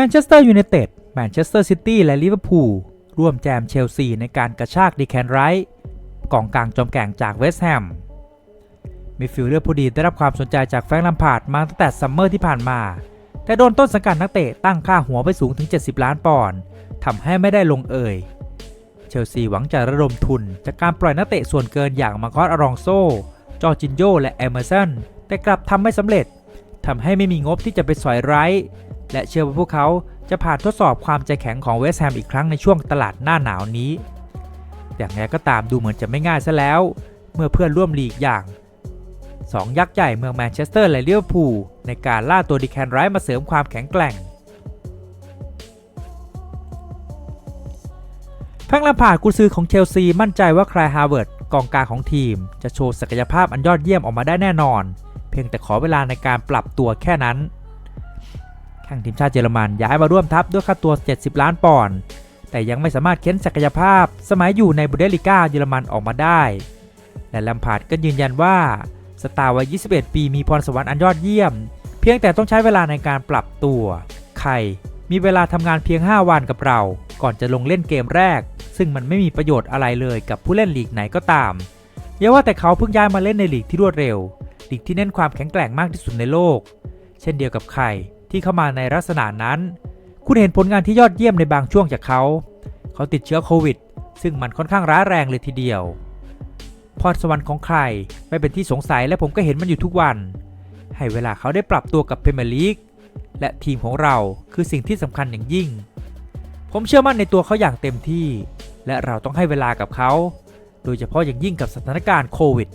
แมนเชสเตอร์ยูไนเต็ด แมนเชสเตอร์ซิตี้ และลิเวอร์พูลร่วมแจมเชลซีในการกระชากดีแคนไรท์กองกลางจอมแก่งจากเวสต์แฮมมิฟิลเลือกผู้ดีได้รับความสนใจจากแฟรงค์ลัมพาร์ดมาตั้งแต่ซัมเมอร์ที่ผ่านมา แต่โดนต้นสังกัดนักเตะตั้งค่าหัวไปสูงถึง 70 ล้านปอนด์ทำให้ไม่ได้ลงเอ่ย เชลซีหวังจะระดมทุนจากการปล่อยนักเตะส่วนเกินอย่างมาคอสอารองโซ จอจินโยและเอเมอร์สันแต่กลับทำไม่สำเร็จทำให้ไม่มีงบที่จะไปสอยไร้ และเชื่อว่าพวกเขาจะผ่านทดสอบความใจแข็งของเวสต์แฮมอีกครั้งในช่วงตลาดหน้าหนาวนี้ อย่างไรก็ตามดูเหมือนจะไม่ง่ายซะแล้ว เมื่อเพื่อนร่วมลีกอย่างสองยักษ์ใหญ่เมืองแมนเชสเตอร์และลิเวอร์พูลในการล่าตัวดิแคนไรมาเสริมความแข็งแกร่งแฟรงลมพาดกุซือของเชลซีมั่นใจว่าคลายฮาร์เวิร์ดกองกลางของทีม จะโชว์ศักยภาพอันยอดเยี่ยมออกมาได้แน่นอน เพียงแต่ขอเวลาในการปรับตัวแค่นั้น แข่งทีมชาติเยอรมันย้ายมาร่วมทัพด้วยค่าตัว 70 ล้านปอนด์แต่ยังไม่สามารถเค้นศักยภาพ สมัยอยู่ในบุเดลิก้าเยอรมันออกมาได้ และแลมพาร์ดก็ยืนยันว่าสตาร์วัย 21 ปีมีพรสวรรค์อันยอดเยี่ยม เพียงแต่ต้องใช้เวลาในการปรับตัว ใครมีเวลาทำงานเพียง 5 วันกับเรา ก่อนจะลงเล่นเกมแรก ซึ่งมันไม่มีประโยชน์อะไรเลยกับผู้เล่นลีกไหนก็ตามอย่าว่าแต่เขาเพิ่งย้ายมาเล่นในลีกที่รวดเร็วลีกที่เน้นความแข็งแกร่งมากที่สุดในโลก เช่นเดียวกับใคร ที่เข้ามาในลักษณะนั้น คุณเห็นผลงานที่ยอดเยี่ยมในบางช่วงจากเขา เขาติดเชื้อโควิด ซึ่งมันค่อนข้างร้ายแรงเลยทีเดียว พรสวรรค์ของใครไม่เป็นที่สงสัยและผมก็เห็นมันอยู่ทุกวัน ให้เวลาเขาได้ปรับตัวกับเพรเมียร์ลีกและทีมของเราคือสิ่งที่สำคัญอย่างยิ่ง ผมเชื่อมั่นในตัวเขาอย่างเต็มที่ และเราต้องให้เวลากับเขา โดยเฉพาะอย่างยิ่งกับสถานการณ์โควิด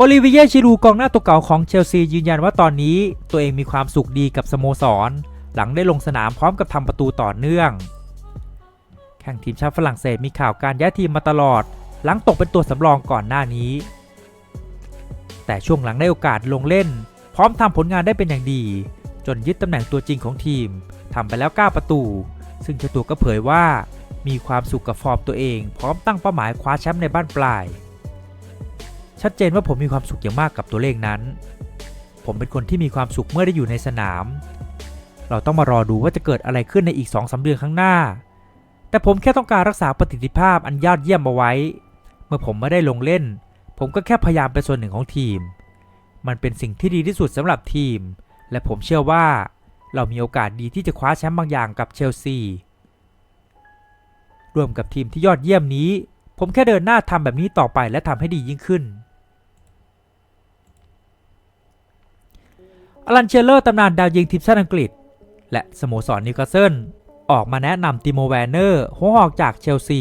โอลิเวียชิรูกองหน้าตัวเก่าของเชลซียืนยันว่าตอนนี้ตัวเองมีความสุขดีกับสโมสร หลังได้ลงสนามพร้อมกับทำประตูต่อเนื่อง แข่งทีมชาติฝรั่งเศสมีข่าวการย้ายทีมมาตลอด หลังตกเป็นตัวสำรองก่อนหน้านี้ แต่ช่วงหลังได้โอกาสลงเล่น พร้อมทำผลงานได้เป็นอย่างดี จนยึดตำแหน่งตัวจริงของทีมทำไปแล้ว 9 ประตู ซึ่งเจ้าตัวก็เผยว่า มีความสุขกับฟอร์มตัวเอง พร้อมตั้งเป้าหมายคว้าแชมป์ในบ้านปลาย ชัดเจนว่าผมมีความสุขอย่างมากกับตัวเลขนั้น ผมเป็นคนที่มีความสุขเมื่อได้อยู่ในสนาม เราต้องมารอดูว่าจะเกิดอะไรขึ้นในอีก2-3เดือนข้างหน้า แต่ผมแค่ต้องการรักษาประสิทธิภาพอันยอดเยี่ยมเอาไว้ เมื่อผมไม่ได้ลงเล่น ผมก็แค่พยายามเป็นส่วนหนึ่งของทีม มันเป็นสิ่งที่ดีที่สุดสำหรับทีม และผมเชื่อว่า เรามีโอกาสดีที่จะคว้าแชมป์บางอย่างกับเชลซีรวมกับทีมที่ยอดเยี่ยมนี้ ผมแค่เดินหน้าทำแบบนี้ต่อไปและทำให้ดียิ่งขึ้น อลันเชลเลอร์ตำนานดาวยิงทีมชาติอังกฤษ และสโมสรนิวคาสเซิลออกมาแนะนำติโมแวนเนอร์หัวหอกจากเชลซี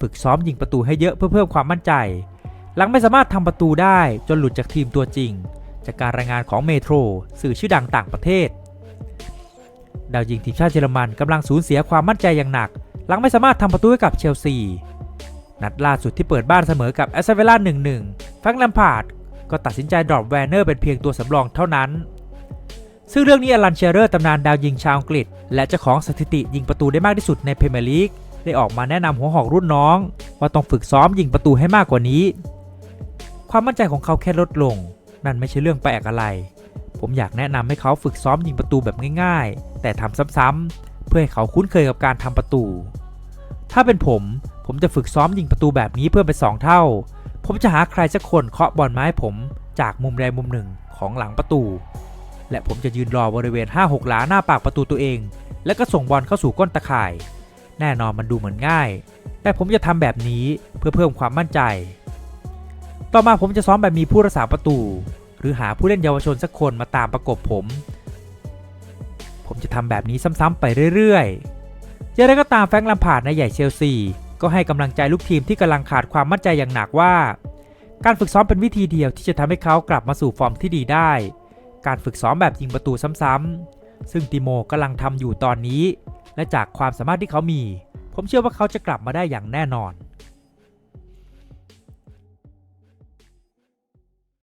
ฝึกซ้อมยิงประตูให้เยอะเพื่อเพิ่มความมั่นใจ หลังไม่สามารถทำประตูได้จนหลุดจากทีมตัวจริง จากการรายงานของเมโทรสื่อชื่อดังต่างประเทศ ดาวยิงทีมชาติเยอรมันกำลังสูญเสียความมั่นใจอย่างหนัก หลังไม่สามารถทำประตูให้กับเชลซี นัดล่าสุดที่เปิดบ้านเสมอกับแอสเซเวล่า1-1แฟรงค์แลมพาร์ดก็ตัดสินใจดรอปแวนเนอร์เป็นเพียงตัวสำรองเท่านั้น ซึ่งเรื่องนี้อลันเชเรอร์ตำนานดาวยิงชาวอังกฤษ และเจ้าของสถิติยิงประตูได้มากที่สุดในพรีเมียร์ลีกได้ออกมาแนะนำหัวหอกรุ่นน้อง ว่าต้องฝึกซ้อมยิงประตูให้มากกว่านี้ ความมั่นใจของเขาแค่ลดลง นั่นไม่ใช่เรื่องแปลกอะไร ผมอยากแนะนำให้เขาฝึกซ้อมยิงประตูแบบง่ายๆ แต่ทำซ้ำๆเพื่อให้เขาคุ้นเคยกับการทำประตู ถ้าเป็นผม ผมจะฝึกซ้อมยิงประตูแบบนี้เพิ่มเป็นสองเท่า ผมจะหาใครสักคนเคาะบอลมาให้ผมจากมุมใดมุมหนึ่งของหลังประตู และผมจะยืนรอบริเวณ 5-6 หลาหน้าปากประตูตัวเอง แล้วก็ส่งบอลเข้าสู่ก้นตะข่าย แน่นอนมันดูเหมือนง่าย แต่ผมจะทำแบบนี้เพื่อเพิ่มความมั่นใจ ต่อมาผมจะซ้อมแบบมีผู้รักษาประตู หรือหาผู้เล่นเยาวชนสักคนมาตามประกบผม ผมจะทำแบบนี้ซ้ำๆไปเรื่อยๆอย่างไรก็ตามแฟรงค์ลัมพาร์ดในใหญ่เชลซีก็ให้กำลังใจลูกทีมที่กำลังขาดความมั่นใจอย่างหนักว่า การฝึกซ้อมเป็นวิธีเดียวที่จะทำให้เขากลับมาสู่ฟอร์มที่ดีได้ การฝึกซ้อมแบบยิงประตูซ้ำๆซึ่งติโมกำลังทำอยู่ตอนนี้ และจากความสามารถที่เขามี ผมเชื่อว่าเขาจะกลับมาได้อย่างแน่นอน